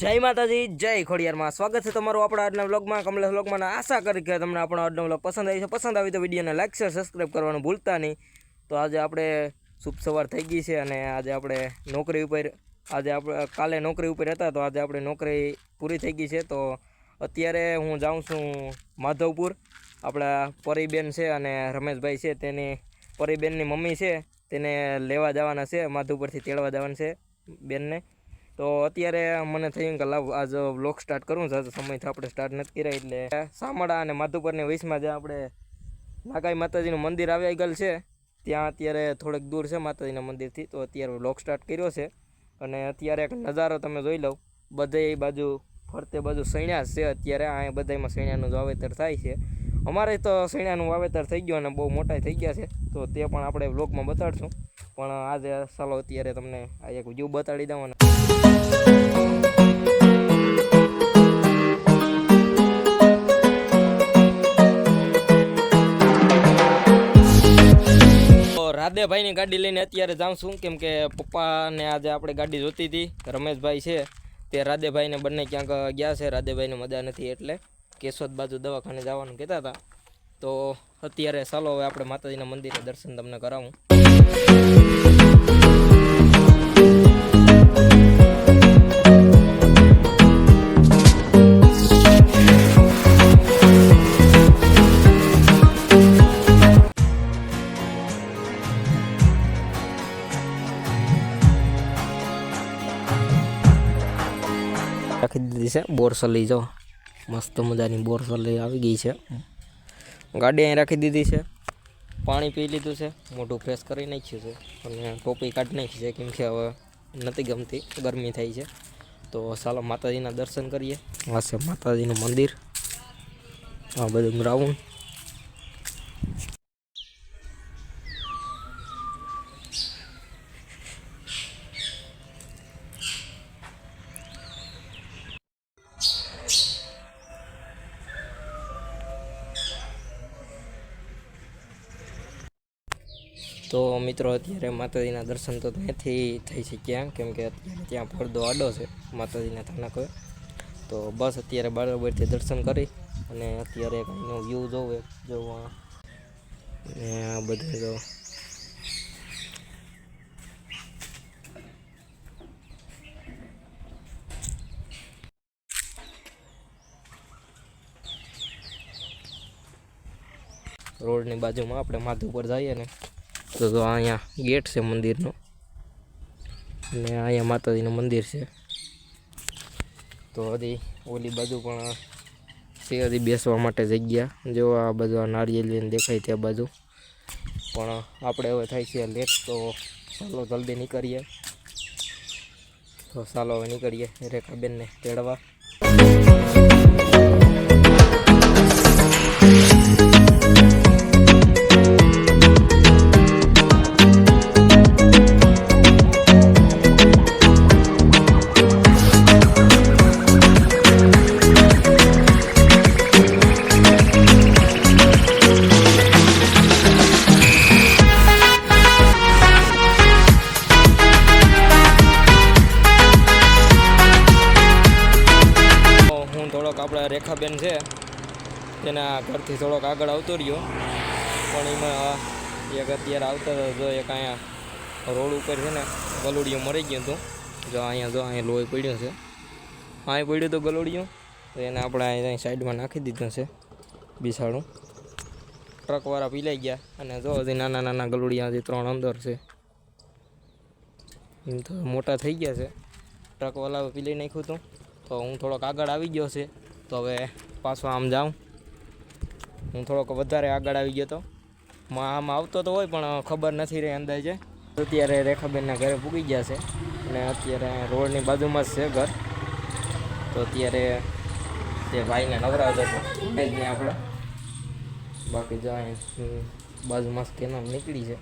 જય માતાજી, જય ખોડિયારમાં. સ્વાગત છે તમારું આપણા આજના વ્લોગમાં. કમલેશ વ્લોગમાં આશા કરી કે તમને આપણો આજનો વ્લોગ પસંદ આવી છે. પસંદ આવી તો વિડીયોને લાઈક, શેર સબસ્ક્રાઈબ કરવાનું ભૂલતા નહીં. તો આજે આપણે શુભ સવાર થઈ ગઈ છે અને આજે આપણે નોકરી ઉપર, આજે આપણે કાલે નોકરી ઉપર હતા, તો આજે આપણે નોકરી પૂરી થઈ ગઈ છે. તો અત્યારે હું જાઉં છું માધવપુર. આપણા પરીબેન છે અને રમેશભાઈ છે. તેની પરીબેનની મમ્મી છે. તેને લેવા જવાના છે, માધવપુરથી તેડવા જવાના છે બેનને. તો અત્યારે મને થયું કે લાવ આજ વ્લોગ સ્ટાર્ટ કરું છે સમયથી આપણે સ્ટાર્ટ નથી કર્યા એટલે સામડા અને માધુપરની વૈશમાં જે આપણે નાગાઈ માતાજીનું મંદિર આવી ગયેલ છે, ત્યાં અત્યારે થોડેક દૂર છે માતાજીના મંદિરથી, તો અત્યારે વ્લોગ સ્ટાર્ટ કર્યો છે. અને અત્યારે એક નજારો તમે જોઈ લઉં બધે બાજુ ફરતે બાજુ સૈણા છે, અત્યારે આ બધામાં સૈણાનું વાવેતર થાય છે. અમારે તો સૈણાનું વાવેતર થઈ ગયું અને બહુ મોટા થઈ ગયા છે, તો તે પણ આપણે વ્લોગમાં બતાડશું. પણ આજે ચાલો અત્યારે તમને આ એક વ્યૂ બતાડી દઉં રાધેભાઈની ગાડી લઈને અત્યારે જાઉં છું. કેમ કે પપ્પાને આજે આપણે ગાડી જોતી હતી. રમેશભાઈ છે. તે રાધેભાઈને બંને ક્યાંક ગયા છે. રાધેભાઈને મજા નથી એટલે કેશોદ બાજુ દવાખાને જવાનું કહેતા હતા. તો અત્યારે ચાલો હવે આપણે માતાજીના મંદિરે દર્શન તમને કરાવું. દીધી છે. બોરસલી જો. મસ્ત મજાની બોરસલી આવી ગઈ છે. ગાડી અહીં રાખી દીધી છે. પાણી પી લીધું છે. મોઢું ફ્રેશ કરી નાખ્યું છે. અને ટોપી કાઢી નાખી છે કેમ કે હવે નથી ગમતી. ગરમી થઈ છે. તો ચાલો માતાજીના દર્શન કરીએ. આ છે માતાજીનું મંદિર. આ બધું ગ્રાઉન્ડ. તો મિત્રો, અત્યારે માતાજીના દર્શન તો ત્યાંથી થઈ શક્યા, કેમ કે અત્યારે ત્યાં પડદો આડો છે, માતાજીના થાનક તો બસ અત્યારે બરાબરથી દર્શન કરી અને અત્યારે કંઈનો વ્યૂ જોવે, જોવા. ને આ બધે જો રોડની બાજુમાં આપણે માધુપર જઈએ ને. તો જો અહીંયા ગેટ છે મંદિરનો. અને અહીંયા માતાજીનું મંદિર છે. તો હજી ઓલી બાજુ પણ છે હજી બેસવા માટે જગ્યા. જો આ બાજુ આ નારિયેલીને દેખાય ત્યાં બાજુ. પણ આપણે હવે થાય છે લેટ તો ચાલો જલ્દી નીકળીએ. તો ચાલો હવે નીકળીએ રેખાબેનને તેડવા. તેના ઘરથી થોડોક આગળ આવતો રહ્યો. પણ એમાં એક અત્યારે આવતા જો એક અહીંયા રોડ ઉપર છે ને ગલોડિયું મરી ગયું હતું. જો અહીંયા જો અહીંયા લોહી પડ્યો છે. અહીં પડ્યું હતું ગલોડિયું તો એને આપણે અહીં સાઈડમાં નાખી દીધું છે બિસાડું. ટ્રકવાળા પીલાઈ ગયા. અને જો હજી નાના નાના ગલોડિયા હજી ત્રણ અંદર છે. એમ તો મોટા થઈ ગયા છે. ટ્રકવાળા પીલાઈ નાખ્યું હતું. તો હું થોડોક આગળ આવી ગયો છે. તો હવે પાછો આમ જાઉં. હું થોડોક વધારે આગળ આવી ગયો તો. માં આમ આવતો તો હોય પણ ખબર નથી રહી અંદાજે. અત્યારે રેખાબેનના ઘરે પૂગી ગયા છે અને અત્યારે રોડની બાજુમાં જ છે ઘર. તો અત્યારે તે ભાઈને નવરાવતો હતો. એ જ નહીં આપણે. બાકી જો બાજુમાં સ્કેનર નીકળી છે.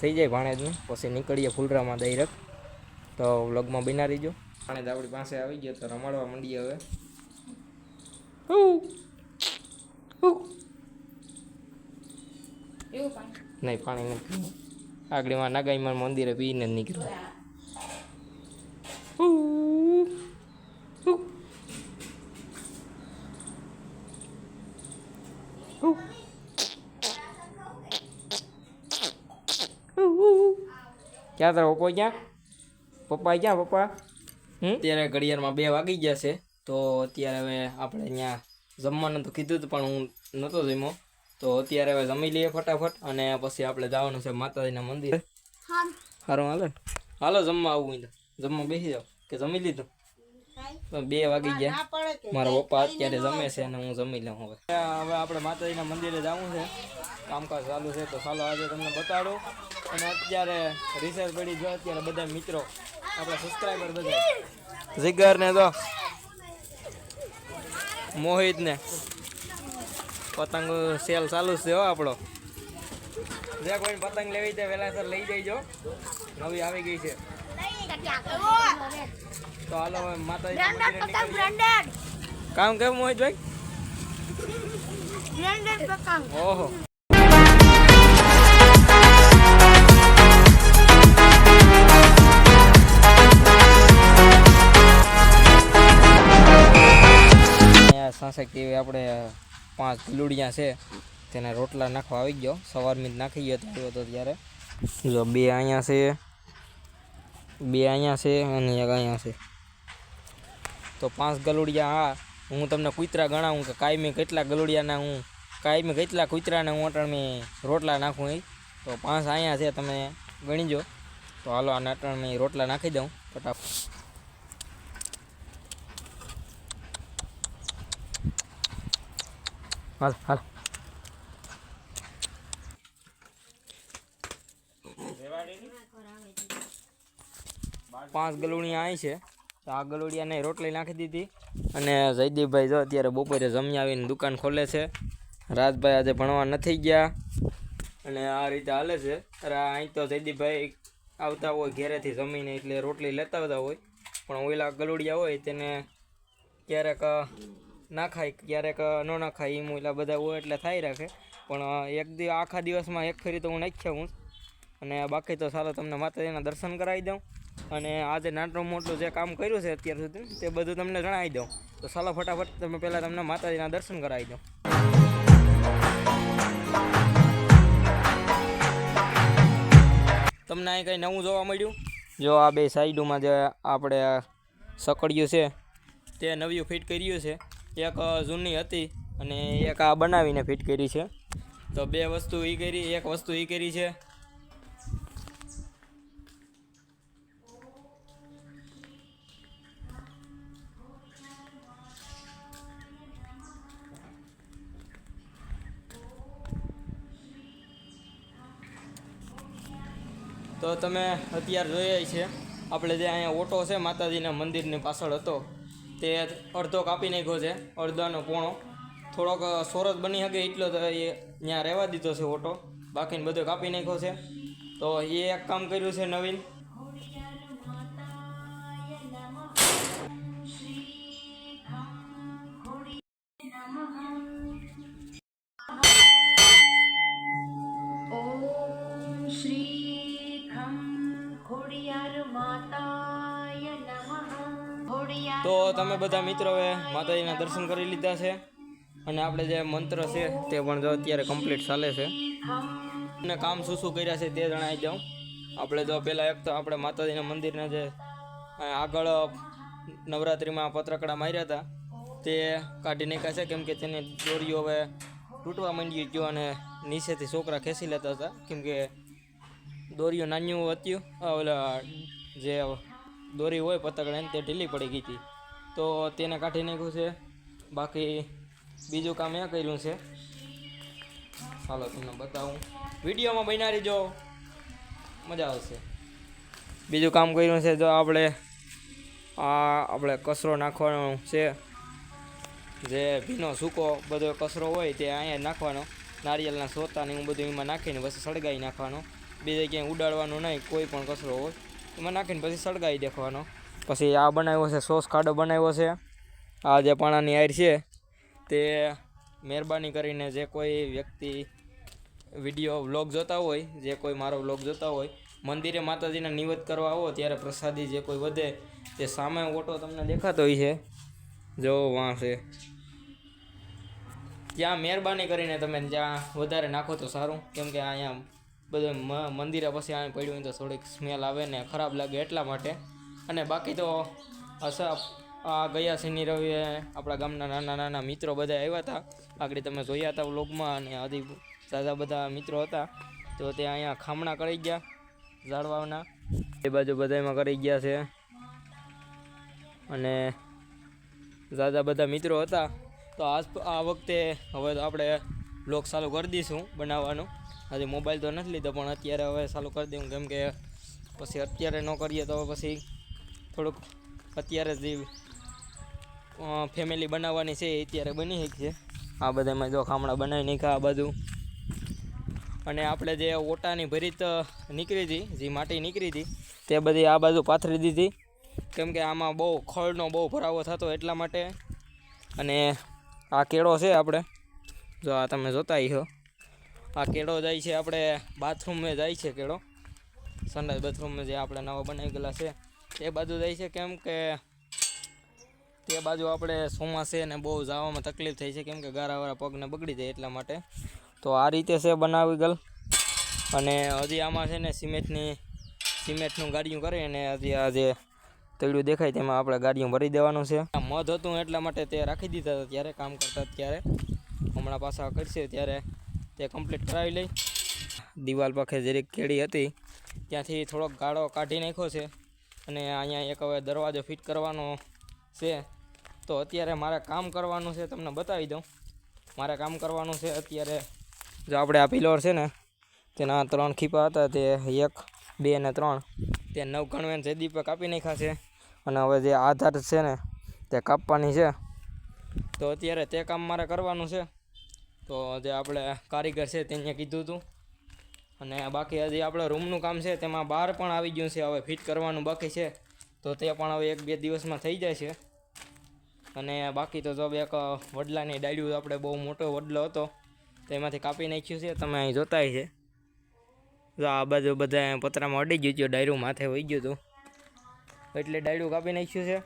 થઈ જાય ભાણેજનું. પછી નીકળીએ ફૂલરામાં ડાયરેક્ટ. તો વ્લોગમાં બિના રહીજો. પાણી આપણી પાસે આવી ગયો તો રમાડવા માંડીએ હવે. એવું પાણી? નહીં પાણી નથી આગળમાં નાગાઈમાં મંદિરે પીને નીકળ્યો નીકળ્યું ક્યાં તારો કોઈ ક્યાં પપ્પા ક્યાં પપ્પા? અત્યારે ઘડિયાળમાં બે વાગી ગયા છે તો અત્યારે હવે આપણે અહીંયા જમવાનું તો કીધું પણ હું નહોતો જમ્યો. તો અત્યારે હવે જમી લઈએ ફટાફટ અને પછી આપણે જવાનું છે માતાજીના મંદિરે. સારું હાલો હાલો જમવા આવું જમવા બેસી જાઓ કે જમી લીધું? બે વાગી ગયા. મારા પપ્પા અત્યારે જમે છે અને હું જમી લઉં હવે. હવે આપણે માતાજીના મંદિરે જવું છે. કામકાજ ચાલુ છે તો ચાલો આજે તમને બતાડો. અને અત્યારે રિસર્ચ પડી જો અત્યારે બધા મિત્રો આપણા સબસ્ક્રાઇબર બધા. જીગર ને તો. મોહિત ને પતંગ સેલ ચાલુ છે હો આપણો. જે કોઈ પતંગ લેવી તે વેલાસર લઈ જઈજો નવી આવી ગઈ છે. તો હાલો માતાજી કામ કેમ મોહિતભાઈ? ઓહો. સાસક એવી આપણે પાંચ લુડિયા છે, તેને રોટલા નાખવા આવી ગયો. સવારમાં જ નાખી ગયો થયો હતો ત્યારે. જો બે અહીંયા છે, બે અહીંયા છે અને એક અહીંયા છે. તો પાંચ ગલુડિયા, હા, હું તમને કૂતરા ગણાવું કે કાયમી કેટલા ગલુડિયાના હું, કાયમી કેટલા કૂતરાને હું અટણમી રોટલા નાખું એ. તો પાંચ અહીંયા છે, તમે ગણીજો. તો હાલો, આને અટણમી રોટલા નાખી દઉં. ફટાફટ. હાલ હાલ. પાંચ ગલુડિયા અહીં છે. તો આ ગલુડિયાને રોટલી નાખી દીધી. અને જયદીપભાઈ જો અત્યારે બપોરે જમી આવીને દુકાન ખોલે છે. રાજભાઈ આજે ભણવા નથી ગયા. અને આ રીતે હાલે છે. અરે અહીં તો જયદીપભાઈ આવતા હોય ઘેરેથી જમીને એટલે રોટલી લેતા આવતા હોય. પણ ઓલા ગલુડિયા હોય તેને ક્યારેક ના ખાય, ક્યારેક ન ના ખાય એમ ઓલા બધા હોય એટલે થાય રાખે. પણ એક દિવસ આખા દિવસમાં એક ફેરી તો હું નાખ્યા હું. અને બાકી તો ચાલો તમને માતાજીના દર્શન કરાવી દઉં. અને આજે નાનું મોટું જે કામ કર્યું છે અત્યાર સુધી, તે બધું તમને જણાવી દઉં. તો ચાલો ફટાફટ તમે પહેલાં તમને માતાજીના દર્શન કરાવી દઉં. તમને અહીં કંઈ નવું જોવા મળ્યું? જો આ બે સાઈડોમાં જે આપણે સકડિયું છે, તે નવ્યું ફિટ કર્યું છે. એક જૂની હતી અને એક આ બનાવીને ફિટ કરી છે. તો બે વસ્તુ એ કરી, એક વસ્તુ એ કરી છે. તો તમે અત્યારે જોઈએ છે. આપણે જે અહીંયા ઓટો છે માતાજીના મંદિરની પાછળ હતો. તે અડધો કાપી નાખ્યો છે, અડધાનો પોણો. થોડોક સોરત બની શકે એટલો તો એ ત્યાં રહેવા દીધો છે ઓટો. બાકીને બધો કાપી નાખ્યો છે. તો એ એક કામ કર્યું છે નવીન બધા મિત્રોએ માતાજીના દર્શન કરી લીધા છે. અને આપણે જે મંત્ર છે તે પણ જો અત્યારે કમ્પ્લીટ ચાલે છે. અને કામ શું શું કર્યા છે તે જણાવી દઉં. આપણે જો પહેલાં એક તો આપણે માતાજીના મંદિરના જે આગળ નવરાત્રિમાં પત્રકડા માર્યા હતા, તે કાઢી નાખ્યા છે. કેમ કે તેની દોરીઓ હવે તૂટવા માંડી ગયો અને નીચેથી છોકરા ખેંચી લેતા હતા. કેમ કે દોરીઓ નાન્યું હતું ઓલા જે દોરી હોય પતંગડા તે ઢીલી પડી ગઈ હતી. તો તેને કાઢી નાખ્યું છે. બાકી બીજું કામ એ કર્યું છે. ચાલો તમને બતાવું. વિડીયોમાં બન્યા રહીજો. મજા આવશે. બીજું કામ કર્યું છે, જો આપણે આ આપણે કચરો નાખવાનો છે. જે ભીનો સૂકો બધો કચરો હોય તે અહીંયા નાખવાનો. નારિયેળના સોતા ને બધું એમાં નાખીને પછી સળગાવી નાખવાનો. બીજે ક્યાંય ઉડાડવાનો નહીં, કોઈ પણ કચરો હોય, એમાં નાખીને પછી સળગાવી દેખવાનો. પછી આ બનાવ્યો છે, સોસ ખાડો બનાવ્યો છે. આ જે પાણાની આયર છે, તે મહેરબાની કરીને જે કોઈ વ્યક્તિ વીડિયો વ્લોગ જોતા હોય, જે કોઈ મારો વ્લોગ જોતા હોય, મંદિરે માતાજીના નિવેદ કરવા આવો, ત્યારે પ્રસાદી જે કોઈ વધે, તે સામે ઓટો તમને દેખાતો હોય છે. જો વાં છે. ત્યાં મહેરબાની કરીને તમે જ્યાં વધારે નાખો તો સારું, કેમ કે અહીંયા બધું મંદિરે પછી અહીંયા પડ્યું હોય તો થોડીક સ્મેલ આવે ને ખરાબ લાગે એટલા માટે. અને બાકી તો આ ગયા શનિ રવિએ આપણા ગામના નાના નાના મિત્રો બધા આવ્યા હતા. આગળ તમે જોયા હતા વ્લોગમાં અને આદિ દાદા બધા મિત્રો હતા. તો તે અહીંયા ખામણા કરી ગયા ઝાડવાના. એ બાજુ બધામાં કરી ગયા છે. અને દાદા બધા મિત્રો હતા. તો આજ આ વખતે હવે તો આપણે બ્લોગ ચાલુ કરી દઈશું બનાવવાનું. હજી મોબાઈલ તો નથી લીધો, પણ અત્યારે હવે ચાલુ કરી દઉં કેમ કે પછી અત્યારે ન કરીએ તો પછી થોડુંક અત્યારે જે ફેમિલી બનાવવાની છે એ અત્યારે બની છે. આ બધામાં જો ખામણા બનાવી નાખ્યા આ બધું અને આપણે જે ઓટાની ભરીત નીકળી હતી, જે માટી નીકળી હતી, તે બધી આ બાજુ પાથરી દીધી. કેમ કે આમાં બહુ ખળનો બહુ ભરાવો થતો એટલા માટે. અને આ કેળો છે આપણે. જો આ તમે જોતા છો આ કેળો જાય છે આપણે બાથરૂમે જાય છે કેળો. સનરાઈઝ બાથરૂમમાં જે આપણે નવા બનાવી ગયેલા છે. એ બાજુ જાય છે કેમ કે તે બાજુ આપણે ચોમાસે ને બહુ જવામાં તકલીફ થઈ છે, કેમ કે ગારાવાળા પગને બગડી જાય એટલા માટે. તો આ રીતે છે બનાવી ગયેલ અને હજી આમાં છે ને સિમેન્ટની, સિમેન્ટનું ગાડીયું કરે અને હજી આ જે તળિયું દેખાય તેમાં આપણે ગાડીયું ભરી દેવાનું છે. મધ હતું એટલા માટે તે રાખી દીધા હતા ત્યારે, કામ કરતા ત્યારે. હમણાં પાછા કરશે ત્યારે તે કમ્પ્લીટ કરાવી લઈ. દિવાલ પાખે જરીક કેળી હતી, ત્યાંથી થોડોક ગાળો કાઢી નાખ્યો છે. અને અહીંયા એક હવે દરવાજો ફિટ કરવાનો છે. તો અત્યારે મારે કામ કરવાનું છે, તમને બતાવી દઉં. મારે કામ કરવાનું છે, અત્યારે જો આપણે આ પિલોર છે ને, તેના ત્રણ ખીપા હતા, તે એક, બે અને ત્રણ. તે નવ કણવેન જે દીપે કાપી નાખ્યા છે, અને હવે જે આધાર છે ને, તે કાપવાની છે. તો અત્યારે તે કામ મારે કરવાનું છે. તો જે આપણે કારીગર છે, તેને કીધું હતું અને બાકી હજી આપણે રૂમનું કામ છે, તેમાં બહાર પણ આવી ગયું છે, હવે ફિટ કરવાનું બાકી છે. તો તે પણ હવે એક બે દિવસમાં થઈ જાય છે. અને બાકી તો જબ એક વડલાની ડાળ્યું આપણે બહુ મોટો વડલો હતો તેમાંથી કાપી નાખ્યું છે, તમે અહીં જોતા છે. આ બાજુ બધા પતરામાં અડી ગયું હતું ડાયરું માથે વહી ગયું હતું. એટલે ડાયરું કાપી નાખ્યું છે.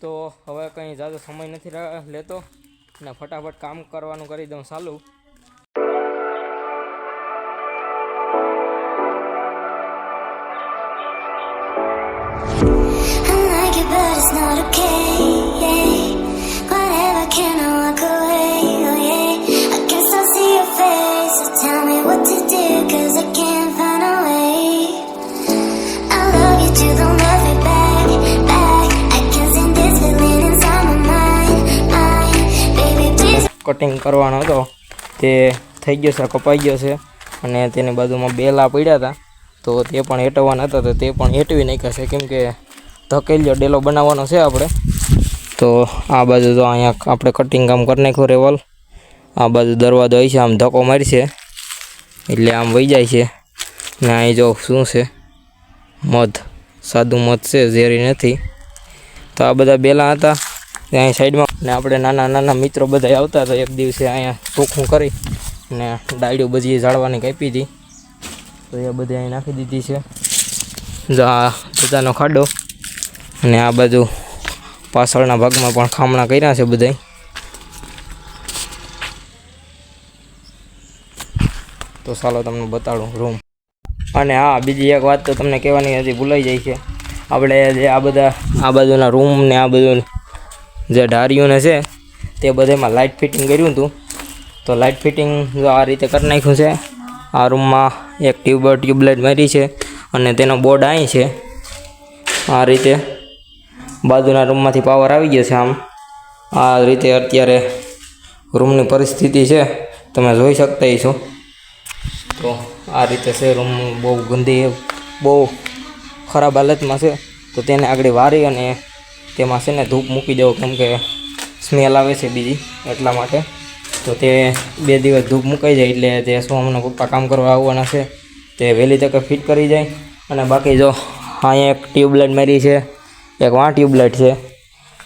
તો હવે કંઈ ઝાઝો સમય નથી લેતો. અને ફટાફટ કામ કરવાનું કરી દઉં, ચાલુ. કટિંગ કરવાનો હતો તે થઈ ગયો છે, કપાઈ ગયો છે. અને તેની બાજુમાં બેલા પડ્યા હતા. તો તે પણ હેટવાના હતા, તો તે પણ હેટવી નાખ્યા છે. કેમ કે ધકેલિયો, ડેલો બનાવવાનો છે આપણે. તો આ બાજુ તો અહીંયા આપણે કટિંગ કામ કરી નાખ્યું રેવલ. આ બાજુ દરવાજો હોય છે આમ ધક્કો મારશે. એટલે આમ વહી જાય છે. ને અહીં જો શું છે? મધ. સાદું મધ છે, ઝેરી નથી. તો આ બધા બેલા હતા. ત્યાં સાઈડમાં ને આપણે નાના નાના મિત્રો બધા આવતા હતા. એક દિવસે અહીંયા ચોખ્ખું કરી ને ડાળીઓ બધી ઝાડવાની કાપી હતી. તો એ બધી અહીં નાખી દીધી છે. જા પોતાનો ખાડો. અને આ બાજુ પાછળના ભાગમાં પણ ખામણા કર્યા છે બધાય. તો ચાલો તમને બતાડું રૂમ અને હા, બીજી એક વાત તો તમને કહેવાની હજી ભૂલાઈ જાય છે. આપણે જે આ બધા, આ બાજુના રૂમ ને આ બધું જે ઢારીઓને છે, તે બધામાં લાઇટ ફિટિંગ કર્યું હતું. તો લાઇટ ફિટિંગ જો આ રીતે કરી નાખ્યું છે. આ રૂમમાં એક ટ્યુબ ટ્યુબલાઇટ મારી છે અને તેનો બોર્ડ અહીં છે. આ રીતે બાજુના રૂમમાંથી પાવર આવી ગયો છે આમ. આ રીતે અત્યારે રૂમની પરિસ્થિતિ છે. તમે જોઈ શકતા છો તો આ રીતે છે, રૂમ બહુ ગંદી, બહુ ખરાબ હાલતમાં છે. તો તેને આગળ વારી અને તેમાં છે ને ધૂપ મૂકી દેવો, કેમ કે સ્મેલ આવે છે બીજી, એટલા માટે. તો તે બે દિવસ ધૂપ મુકાઈ જાય એટલે તે સોમના પપ્પા કામ કરવા આવવાના છે. તે વહેલી તકે ફિટ કરી જાય. અને બાકી જો અહીંયા એક ટ્યુબલાઇટ મારી છે. એક વાં ટ્યુબલાઇટ છે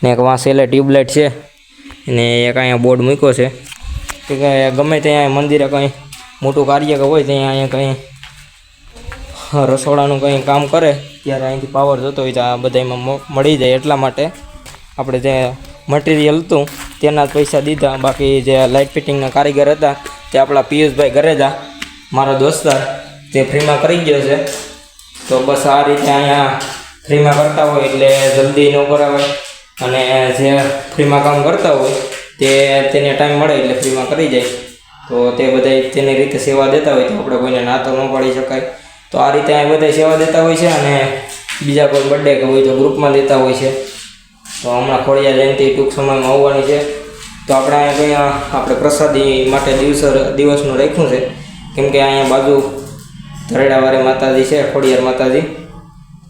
ને એક વાં સેલે ટ્યુબલાઇટ છે ને એક અહીંયા બોર્ડ મૂક્યો છે. કે ગમે ત્યાં મંદિરે કંઈ મોટું કાર્ય કે હોય ત્યાં અહીંયા કંઈ રસોડાનું કંઈ કામ કરે, ત્યારે અહીંથી પાવર જતો હોય તો આ બધામાં મળી જાય એટલા માટે આપણે જે મટીરિયલ હતું તેના જ પૈસા દીધા. બાકી જે લાઇટ ફિટિંગના કારીગર હતા તે આપણા પિયુષભાઈ ઘરેજા મારો દોસ્તાર તે ફ્રીમાં કરી ગયો છે. તો બસ આ રીતે અહીંયા ફ્રીમાં કરતા હોય એટલે જલ્દી ન કરાવે અને જે ફ્રીમાં કામ કરતા હોય તે તેને ટાઈમ મળે એટલે ફ્રીમાં કરી જાય. તો તે બધા તેની રીતે સેવા દેતા હોય તો આપણે કોઈને ના તો ન પાડી શકાય. તો આ રીતે અહીં બધા સેવા દેતા હોય છે અને બીજા કોઈ બર્થડે કે હોય તો ગ્રુપમાં દેતા હોય છે. તો હમણાં ખોડિયા જયંતિ ટૂંક સમયમાં આવવાની છે. તો આપણે અહીંયા કંઈ આપણે પ્રસાદી માટે દિવસ, દિવસનું રાખ્યું છે. કેમ કે અહીંયા બાજુ ધરેડાવાળી માતાજી છે, ખોડિયાર માતાજી.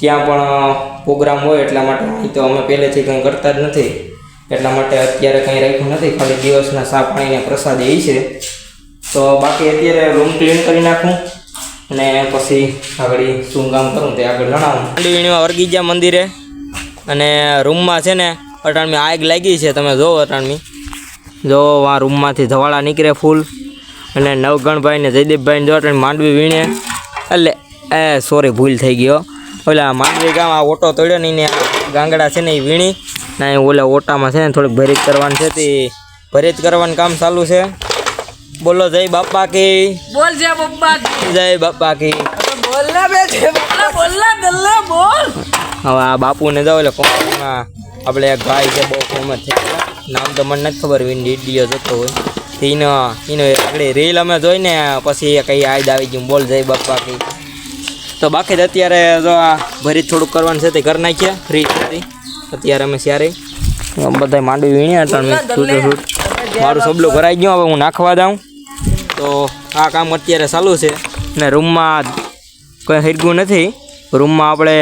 ત્યાં પણ પ્રોગ્રામ હોય એટલા માટે અહીં તો અમે પહેલેથી કંઈ કરતા જ નથી. એટલા માટે અત્યારે કંઈ રાખ્યું નથી. ખાલી દિવસના સા પાણીને પ્રસાદ એ છે. તો બાકી અત્યારે રૂમ ક્લીન કરી નાખું અને પછી આગળ શું કામ કરું તે આગળ જણાવું વીણીમાં વર્ગી ગયા મંદિરે અને રૂમમાં છે ને, અટાણમી આગ લાગી છે. તમે જોવો અટાણમી. જો આ રૂમમાંથી ધવાળા નીકળે ફૂલ. અને નવગણભાઈ ને જયદીપભાઈ જો અટાણી માંડવી વીણે. એટલે, એ સોરી ભૂલ થઈ ગયો ઓલા માંડવી ગામ આ ઓટો તોડ્યો ને એને ગાંગડા છે ને એ વીણી ને ઓલા ઓટામાં છે ને થોડીક ભરીત કરવાની છે તે ભરીત કરવાનું કામ ચાલુ છે. બોલો જય બાપા કી. બોલ જય બાપા જય બાપા કી. હવે આ બાપુને જાવ એટલે કોમેન્ટમાં આપણે એક ભાઈ છે બહુ ફેમસ છે. નામ તો મને નથી ખબર વીડિયો જતો હોય. એનો એનો આપણે રીલ અમે જોઈને પછી કઈ આયદ આવી ગયું. બોલ જય બાપા કી. તો બાકી તો અત્યારે જો આ ભરી થોડુંક કરવાનું છે તે કરી નાખ્યા ફ્રી હતી. અત્યારે અમે ત્યારે બધા માંડવી વીણ્યા હતા મારું સબલું ભરાઈ ગયું હવે હું નાખવા જાઉં. તો આ કામ અત્યારે ચાલુ છે. ને રૂમમાં કંઈ હરગું નથી. રૂમમાં આપણે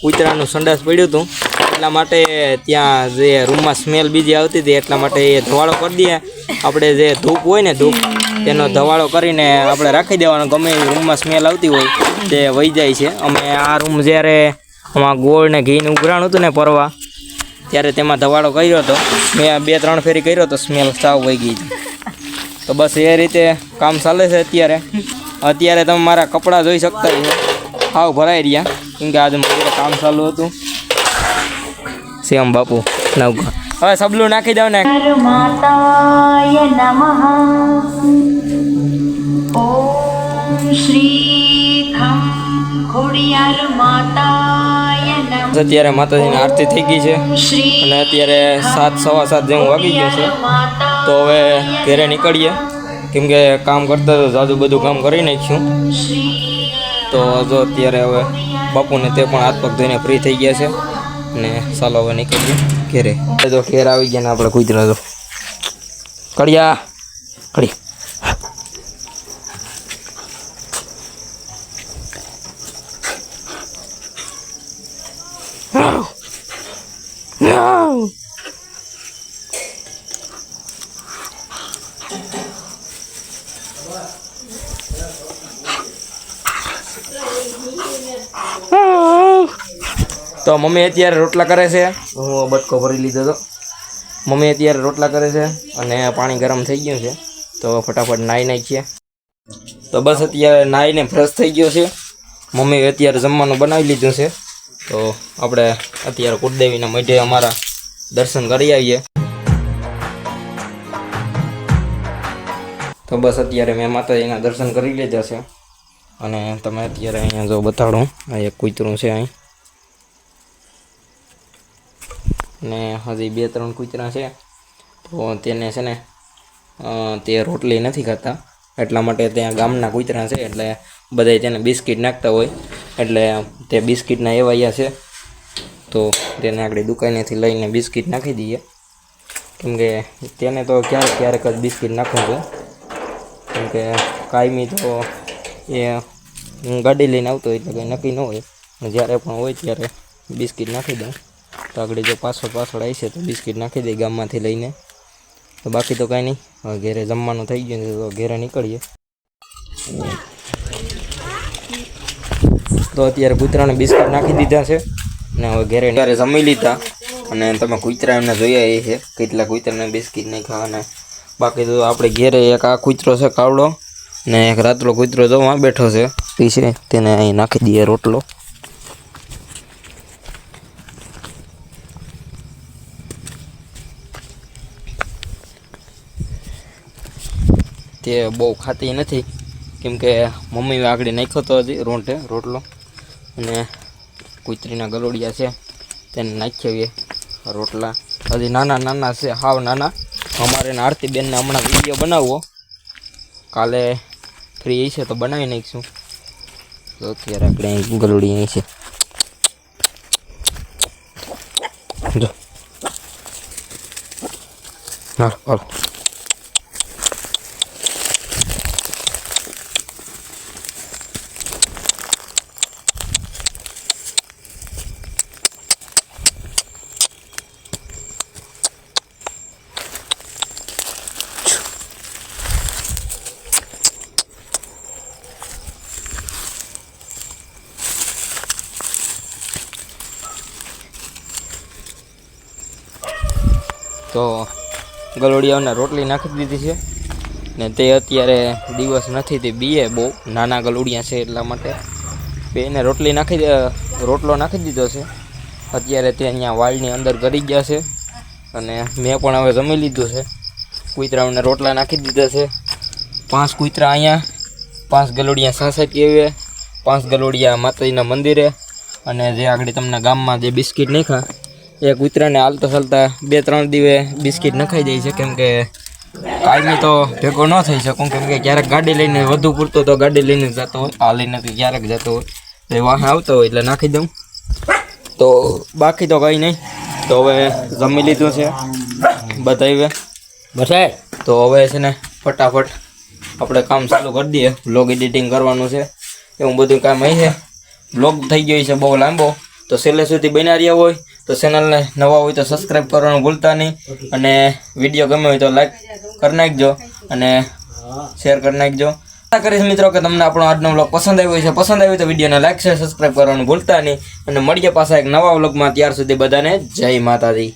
કૂતરાનું સંડાસ પડ્યું હતું. એટલા માટે ત્યાં જે રૂમમાં સ્મેલ બીજી આવતી હતી, એટલા માટે એ ધવાળો કરી દઈએ. આપણે જે ધૂપ હોય ને ધૂપ, તેનો ધવાળો કરીને આપણે રાખી દેવાનો. ગમે રૂમમાં સ્મેલ આવતી હોય, તે વહી જાય છે. અમે આ રૂમ જ્યારે આમાં ગોળ ને ઘીને ઉઘરાણું હતું ને પરવા, ત્યારે તેમાં ધવાળો કર્યો હતો. મેં બે ત્રણ ફેરી કર્યો હતો સ્મેલ સાવ વહી ગઈ તો બસ એ રીતે કામ ચાલે છે અત્યારે. અત્યારે તમે મારા કપડાં જોઈ શકતા છો હાવ ભરાઈ રહ્યા. કેમ કે આજે મારું કામ ચાલુ હતું. શ્યામ બાપુ નવકા હવે સબલું નાખી દઉં ને. અત્યારે માતાજીની આરતી થઈ ગઈ છે. અને અત્યારે સાત સવા સાત જેવું વાગી ગયું છે. તો હવે ઘરે નીકળીએ. કેમ કે કામ કરતા તો જાજુ બધું કામ કરી નાખ્યું તો જો અત્યારે હવે બાપુને તે પણ હાથ પગ ધોઈને ફ્રી થઈ ગયા છે. ને ચાલો હવે નીકળીએ ઘેરે. તો ઘેર આવી ગયા ને આપણે કૂતરા તો કડિયા. કડી તો મમ્મી અત્યારે રોટલા કરે છે. હું બટકો ભરી લીધો હતો મમ્મી અત્યારે રોટલા કરે છે અને પાણી ગરમ થઈ ગયું છે. તો ફટાફટ નાહી નાખીએ. તો બસ અત્યારે નાહીને ફ્રેશ થઈ ગયો છે. મમ્મી અત્યારે જમવાનું બનાવી લીધું છે. તો આપણે અત્યારે કુળદેવીના મઢે અમારા દર્શન કરી આવીએ. તો બસ અત્યારે મેં માતાજીના દર્શન કરી લીધા છે. અને તમે અત્યારે અહીંયા જો બતાડું આ એક કૂતરું છે અહીં. ને હજી બે ત્રણ કૂતરા છે, તો તેને છે ને તે રોટલી નથી ખાતા. એટલા માટે ત્યાં ગામના કૂતરા છે, એટલે બધાય તેને બિસ્કિટ નાખતા હોય. એટલે તે બિસ્કિટના એવાયા છે, તો તેને આગળ દુકાનેથી લઈને બિસ્કિટ નાખી દઈએ. કેમ કે તેને તો ક્યારેક ક્યારેક જ બિસ્કિટ નાખું છું. કેમ કે કાયમી તો એ હું ગાડી લઈને આવતો હોય એટલે કંઈ નક્કી ન હોય. જ્યારે પણ હોય ત્યારે બિસ્કિટ નાખી દઉં. તો આગળ જો પાછળ પાછળ આવી છે તો બિસ્કિટ નાખી દઈએ ગામમાંથી લઈને. તો બાકી તો કાંઈ નહીં. હવે ઘેરે જમવાનું થઈ ગયું તો ઘેરે નીકળીએ. તો અત્યારે કૂતરાને બિસ્કિટ નાખી દીધા છે અને હવે ઘેરે ત્યારે જમી લીધા અને તમે કૂતરા એમને જોયા એ છે કેટલા કૂતરાને બિસ્કિટ નહીં ખાવાના બાકી તો આપણે ઘેરે એક આ કૂતરો છે કાવડો ને એક રાતલો કૂતરો જોવા બેઠો છે. એ છે તેને અહીં નાખી દઈએ રોટલો. તે બહુ ખાતી નથી. કેમકે મમ્મી આગળ નાખ્યો તો હજી રોંઢે રોટલો. અને કુતરીના ગલોડિયા છે, તેને નાખીએ રોટલા. હજી નાના નાના છે, હાવ નાના. અમારે આરતીબેનને હમણાં વીડિયો બનાવવો. કાલે ફ્રી છે તો બનાવી નાખીશું. તો અત્યારે આપણે ગલોડી અહીં છે. જો. હાલો. તો ગલોડિયાઓને રોટલી નાખી દીધી છે. ને તે અત્યારે દિવસ નથી, તે બીએ બહુ નાના ગલોડિયા છે એટલા માટે. બેને રોટલી નાખી રોટલો નાખી દીધો છે. અત્યારે તે અહીંયા વાળની અંદર ગરી ગયા છે. અને મેં પણ હવે જમી લીધું છે. કૂતરાઓને રોટલા નાખી દીધા છે. પાંચ કૂતરા અહીંયા, પાંચ ગલોડિયા સાસઠી આવે પાંચ ગલોડિયા માતાજીના મંદિરે. અને જે આગળ તમને ગામમાં જે બિસ્કિટ નાખ્યા એ કૂતરાને હાલતા ચાલતા બે ત્રણ દિવસે બિસ્કિટ નખાઈ જાય છે. કેમ કે કાયમી તો ભેગો ન થઈ શકું. કેમ કે ક્યારેક ગાડી લઈને વધુ પૂરતો તો ગાડી લઈને જતો હોય. આ લઈને તો ક્યારેક જતો હોય. એ વાહન આવતો હોય એટલે નાખી દઉં. તો બાકી તો કંઈ નહીં. તો હવે જમી લીધું છે. બતાવીએ બસાય તો હવે છે ને ફટાફટ આપણે કામ ચાલુ કરી દઈએ. બ્લોગ એડિટિંગ કરવાનું છે. એવું બધું કામ અહીં છે. બ્લોગ થઈ ગયો છે બહુ લાંબો. તો છેલ્લે સુધી બન્યા રહ્યા હોય તો ચેનલને નવા હોય તો સબસ્ક્રાઈબ કરવાનું ભૂલતા નહીં. અને વીડિયો ગમે હોય તો લાઈક કરી નાખજો અને શેર કરી નાખજો. આશા કરીશ મિત્રો કે તમને આપણો આજનો વ્લોગ પસંદ આવ્યો છે પસંદ આવ્યો તો વિડીયોને લાઈક શેર સબસ્ક્રાઈબ કરવાનું ભૂલતા નહીં. અને મળીએ પાછા એક નવા વ્લોગમાં ત્યાર સુધી બધાને જય માતાજી.